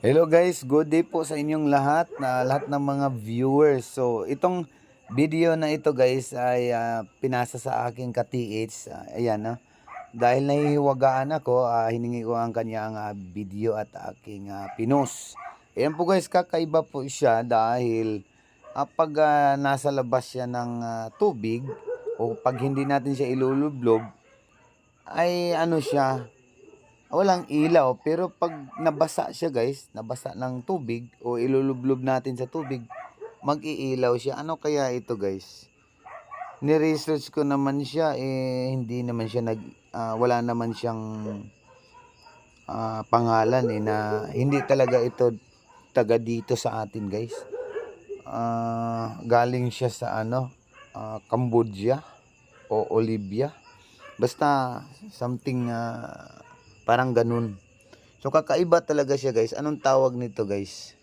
Hello guys, good day po sa inyong lahat, na lahat ng mga viewers. So, itong video na ito guys ay ah, pinasa sa aking ka-TH. Ah, ayan no. Dahil nahihiwagaan ako, ah, hiningi ko ang kanyang ah, video at aking ah, pinos. Ayan po guys, kakaiba po siya dahil ah, pag ah, nasa labas siya ng ah, tubig o pag hindi natin siya ilulublob, ay ano siya, walang ilaw pero pag nabasa siya guys nabasa ng tubig o ilulublob natin sa tubig mag-iilaw siya. Ano kaya ito guys? Ni-research ko naman siya eh hindi naman siya nag ah, wala naman siyang ah, pangalan eh na hindi talaga ito taga dito sa atin guys. Ah, galing siya sa ano ah, Cambodia o Olivia. Basta something ah, parang ganun. So kakaiba talaga siya guys. Anong tawag nito guys